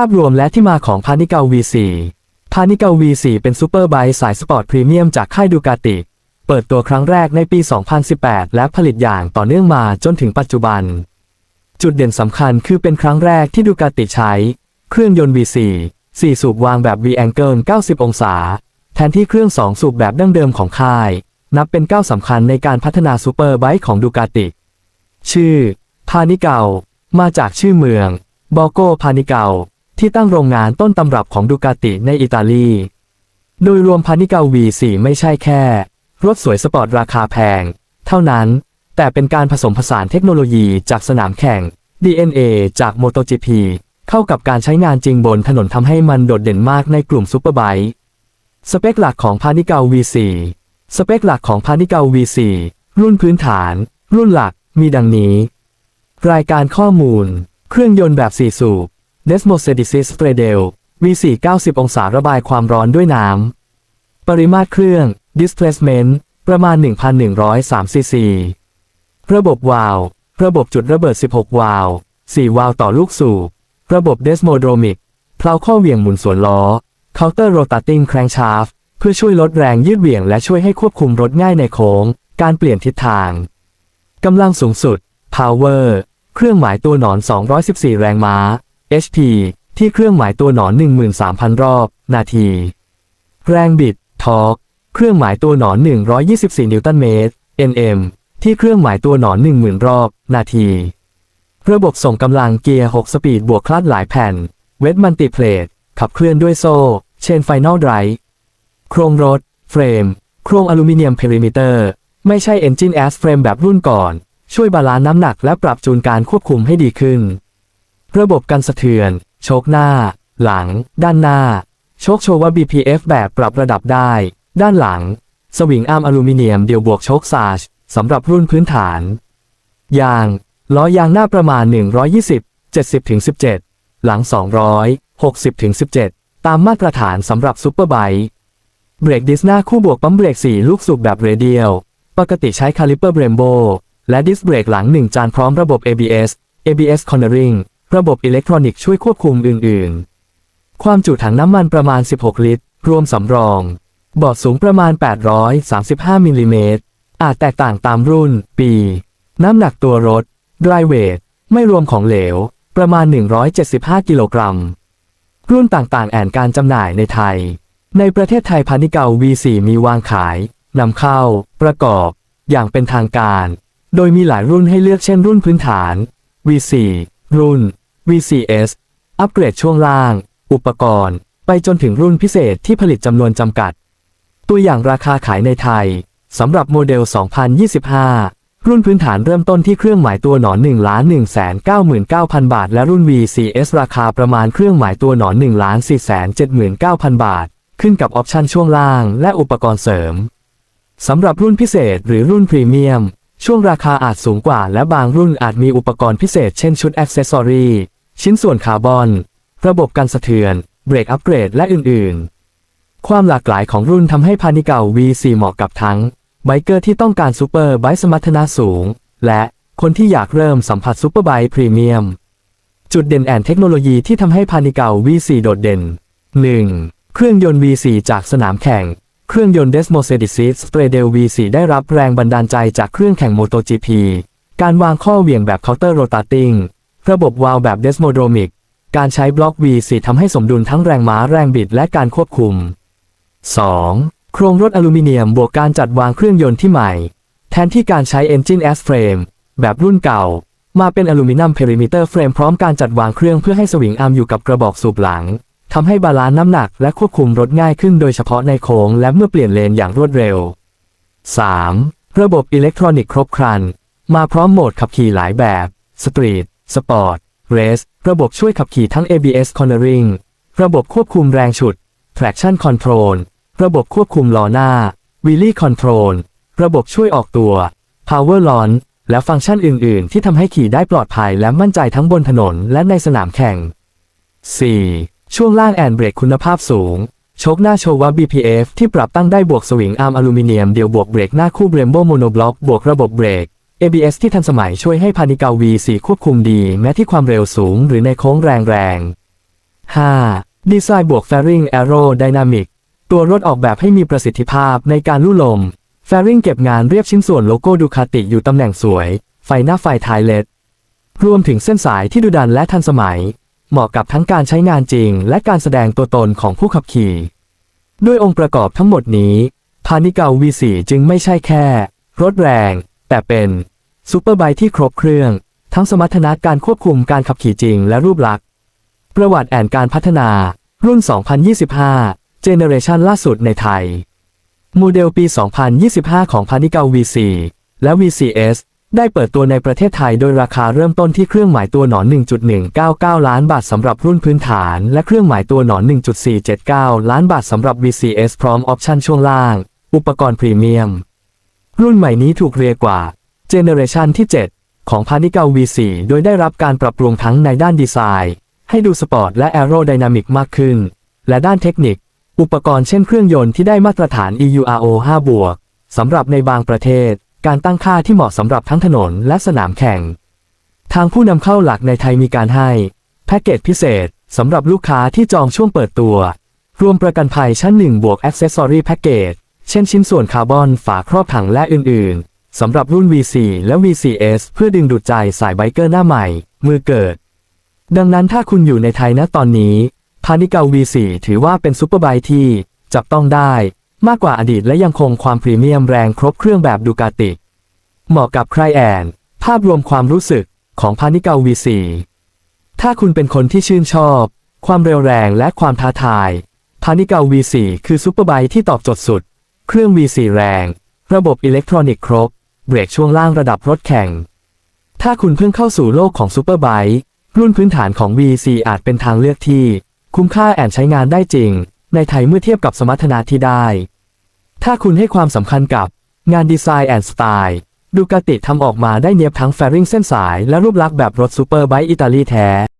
าพรวมและที่มาของพานิเกา V4 พานิเกา V4 เป็นซูเปอร์ไบค์สายสปอร์ตพรีเมียมจากค่ายดูกาติ เปิดตัวครั้งแรกในปี 2018 และผลิตอย่างต่อเนื่องมาจนถึงปัจจุบัน จุดเด่นสำคัญคือเป็นครั้งแรกที่ดูกาติใช้ เครื่องยนต์ V4 4 สูบวางแบบ V-angle 90 องศา แทนที่เครื่อง 2 สูบแบบดั้งเดิมของค่าย นับเป็นก้าวสำคัญในการพัฒนาซูเปอร์ไบค์ของดูกาติ ชื่อ พานิเกามาจากชื่อเมือง บอโกพานิเกา ที่ตั้งโรงงานต้นตำรับของดูกาติในอิตาลี โดยรวมพานิกา V4 ไม่ใช่แค่ รถสวยสปอร์ตราคาแพง เท่านั้น แต่เป็นการผสมผสานเทคโนโลยีจากสนามแข่ง DNA จาก MotoGP เข้ากับการใช้งานจริงบนถนนทำให้มันโดดเด่นมากในกลุ่มซูเปอร์ไบค์สเปคหลักของพานิกา V4 สเปคหลักของพานิกา V4 รุ่นพื้นฐาน รุ่นหลักมีดังนี้ รายการข้อมูล เครื่องยนต์แบบ4สูบ Desmo s e d i c i s t r a d e l V4 90 องศาระบายความร้อนด้วยน้ำ ปริมาตรเครื่อง Displacement ประมาณ 1,103 ซีซี ระบบวาล์วระบบจุดระเบิด 16 วาล์ว4 วาล์วต่อลูกสูบ ระบบ Desmodromic เพลาข้อเหวี่ยงหมุนสวนล้อ Counter Rotating Crankshaft เพื่อช่วยลดแรงยืดเหวี่ยงและช่วยให้ควบคุมรถง่ายในโค้ง การเปลี่ยนทิศทาง กำลังสูงสุด Power เครื่องหมายตัวหนอน 214 แรงม้า HP ที่เครื่องหมายตัวหนอน 13,000 รอบ นาที แรงบิดทอร์กเครื่องหมายตัวหนอน 124 นิวตันเมตร NM ที่เครื่องหมายตัวหนอน 10,000 รอบ นาที ระบบส่งกำลังเกียร์ 6 สปีดบวกคลัดหลายแผ่น เวทมัลติเพลทขับเคลื่อนด้วยโซ่ เชนไฟนอลไดรฟ์โครงรถ เฟรม โครงอลูมิเนียมเพริมิเตอร์ ไม่ใช่เอนจินแอสเฟรมแบบรุ่นก่อน ช่วยบาลานซ์น้ำหนักและปรับจูนการควบคุมให้ดีขึ้น ระบบกันสะเทือน โชคหน้า หลัง ด้านหน้า โชคโชว์ว่า BPF แบบปรับระดับได้ ด้านหลัง สวิงอาร์มอลูมิเนียมเดียวบวกโชคซาชสำหรับรุ่นพื้นฐาน ยาง ล้อยางหน้าประมาณ 120 70-17 หลัง 200 60-17 ตามมาตรฐานสำหรับซูเปอร์ไบค์เบรกดิสหน้าคู่บวกปั๊มเบรก 4 ลูกสูบแบบเรเดียล ปกติใช้คาลิเปอร์เบรมโบและดิสเบรกหลัง 1 จานพร้อมระบบ ABS ABS Cornering ระบบอิเล็กทรอนิกส์ช่วยควบคุมอื่น ๆ ความจุถังน้ำมันประมาณ 16 ลิตร รวมสำรอง บอดสูงประมาณ 835 มิลลิเมตร อาจแตกต่างตามรุ่น ปี น้ำหนักตัวรถ dry weight ไม่รวมของเหลว ประมาณ 175 กิโลกรัม รุ่นต่าง ๆ แอนการจำหน่ายในไทย ในประเทศไทยพานิเกา V4 มีวางขายนำเข้า ประกอบ อย่างเป็นทางการ โดยมีหลายรุ่นให้เลือกเช่นรุ่นพื้นฐาน V4 รุ่น VCS อัปเกรดช่วงล่าง อุปกรณ์ ไปจนถึงรุ่นพิเศษที่ผลิตจำนวนจำกัด ตัวอย่างราคาขายในไทยสำหรับโมเดล 2025 รุ่นพื้นฐานเริ่มต้นที่เครื่องหมายตัวหนอน1 1 9 9 0 0 0 บาท และรุ่น VCS ราคาประมาณเครื่องหมายตัวหนอน1 4 7 9 0 0 0 บาท ขึ้นกับออปชันช่วงล่างและอุปกรณ์เสริมสำหรับรุ่นพิเศษหรือรุ่นพรีเมียม ช่วงราคาอาจสูงกว่า และบางรุ่นอาจมีอุปกรณ์พิเศษเช่นชุดอ c เซสซอรี ชิ้นส่วนคาร์บอน ระบบการสะเทือน เบรกอัปเกรดและอื่นๆ ความหลากหลายของรุ่นทำให้พานิเกา V4 เหมาะกับทั้งไบเกอร์ที่ต้องการซูเปอร์ไบค์สมรรถนะสูง และคนที่อยากเริ่มสัมผัสซูเปอร์ไบค์พรีเมียม จุดเด่นแอนเทคโนโลยีที่ทำให้พานิเกา V4 โดดเด่น 1. เครื่องยนต์ V4 จากสนามแข่ง เครื่องยนต์ Desmo s e d i c i s t r a d e l V4 ได้รับแรงบันดาลใจจากเครื่องแข่ง MotoGP การวางข้อเหวี่ยงแบบ Counter Rotating ระบบวาล์วแบบ Desmodromic การใช้บล็อก V4 ทำให้สมดุลทั้งแรงม้าแรงบิดและการควบคุม 2. โครงรถอลูมิเนียมบวกการจัดวางเครื่องยนต์ที่ใหม่ แทนที่การใช้ Engine S Frame แบบรุ่นเก่า มาเป็นอลูมิเนียมเพริมิเตอร์เฟรมพร้อมการจัดวางเครื่องเพื่อให้สวิงอาร์มอยู่กับกระบอกสูบหลังทำให้บาลานซ์น้ำหนักและควบคุมรถง่ายขึ้นโดยเฉพาะในโค้งและเมื่อเปลี่ยนเลนอย่างรวดเร็ว 3. ระบบอิเล็กทรอนิกส์ครบครัน มาพร้อมโหมดขับขี่หลายแบบ สตรีท สปอร์ตเรสระบบช่วยขับขี่ทั้ง ABS Cornering ระบบควบคุมแรงฉุด Traction Control ระบบควบคุมล้อหน้า Wheelie Control ระบบช่วยออกตัว Power Launch และฟังก์ชันอื่น ๆ ที่ทำให้ขี่ได้ปลอดภัยและมั่นใจทั้งบนถนนและในสนามแข่ง 4. ช่วงล่างแอนเบรกคุณภาพสูง โชคหน้าโชว์ว่า BPF ที่ปรับตั้งได้บวกสวิงอาร์มอลูมิเนียมเดียวบวกเบรกหน้าคู่เบรมโบโมโนบล็อกบวกระบบเบรก ABS ที่ทันสมัยช่วยให้พานิกา V4 ควบคุมดีแม้ที่ความเร็วสูงหรือในโค้งแรง 5. ดีไซน์บวก Fairing Aerodynamic ตัวรถออกแบบให้มีประสิทธิภาพในการลู่ลม Fairing เก็บงานเรียบชิ้นส่วนโลโก้ดูคาติอยู่ตำแหน่งสวย ไฟหน้าไฟท้ายเลดรวมถึงเส้นสายที่ดุดันและทันสมัย เหมาะกับทั้งการใช้งานจริง และการแสดงตัวตนของผู้ขับขี่ ด้วยองค์ประกอบทั้งหมดนี้พานิกา V4 จึงไม่ใช่แค่ รถแรง แต่เป็นซูเปอร์ไบค์ที่ครบเครื่อง ทั้งสมรรถนะการควบคุมการขับขี่จริงและรูปลักษณ์ ประวัติแอนการพัฒนา รุ่น 2025 เจเนเรชันล่าสุดในไทย โมเดลปี 2025 ของพานิเกา V4 และ VCS ได้เปิดตัวในประเทศไทยโดยราคาเริ่มต้นที่เครื่องหมายตัวหนอน 1.199 ล้านบาทสำหรับรุ่นพื้นฐาน และเครื่องหมายตัวหนอน 1.479 ล้านบาทสำหรับ VCS พร้อมออปชันช่วงล่าง อุปกรณ์พรีเมียม รุ่นใหม่นี้ถูกเรียกว่าเจเนเรชันที่ 7 ของพานิเกา V4 โดยได้รับการปรับปรุงทั้งในด้านดีไซน์ ให้ดูสปอร์ตและแอโรไดนามิกมากขึ้น และด้านเทคนิค อุปกรณ์เช่นเครื่องยนต์ที่ได้มาตรฐาน EURO 5บวกสำหรับในบางประเทศ การตั้งค่าที่เหมาะสำหรับทั้งถนนและสนามแข่ง ทางผู้นำเข้าหลักในไทยมีการให้ แพ็กเกจพิเศษสำหรับลูกค้าที่จองช่วงเปิดตัว รวมประกันภัยชั้น1บวก Accessory Package เช่นชิ้นส่วนคาร์บอนฝาครอบถังและอื่นๆ สำหรับรุ่น V4 และ VCS เพื่อดึงดูดใจสายไบเกอร์หน้าใหม่ มือเกิด ดังนั้นถ้าคุณอยู่ในไทยณตอนนี้พานิเกา V4 ถือว่าเป็นซูเปอร์ไบค์ที่ จับต้องได้มากกว่าอดีตและยังคงความพรีเมียมแรงครบเครื่องแบบดูกาติ เหมาะกับใครแอน ภาพรวมความรู้สึกของพานิเกา V4 ถ้าคุณเป็นคนที่ชื่นชอบ ความเร็วแรงและความท้าทายพานิเกา V4 คือซูเปอร์ไบค์ที่ตอบโจทย์สุด เครื่อง V4 แรง ระบบอิเล็กทรอนิกส์ครบ เบรกช่วงล่างระดับรถแข่ง ถ้าคุณเพิ่งเข้าสู่โลกของซูเปอร์ไบค์รุ่นพื้นฐานของ V4 อาจเป็นทางเลือกที่ คุ้มค่าแอนใช้งานได้จริง ในไทยเมื่อเทียบกับสมรรถนะที่ได้ ถ้าคุณให้ความสำคัญกับงานดีไซน์แอนสไตล์ดูกาติทำออกมาได้เนียบทั้งแฟริงเส้นสายและรูปลักษณ์แบบรถซูเปอร์ไบค์อิตาลีแท้